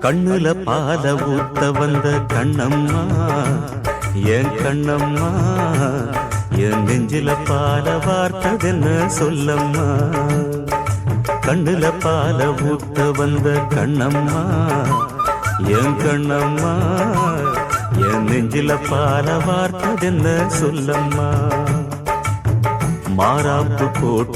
கண்ணுல பால ஊத்த வந்த கண்ணம்மா என் கண்ணம்மா என் நெஞ்சில பால வார்த்ததென்ன சொல்லம்மா? கண்ணுல பால ஊத்த வந்த கண்ணம்மா என் கண்ணம்மா என் நெஞ்சில பால வார்த்ததென்ன சொல்லம்மா? மாறாப்பு போட்டு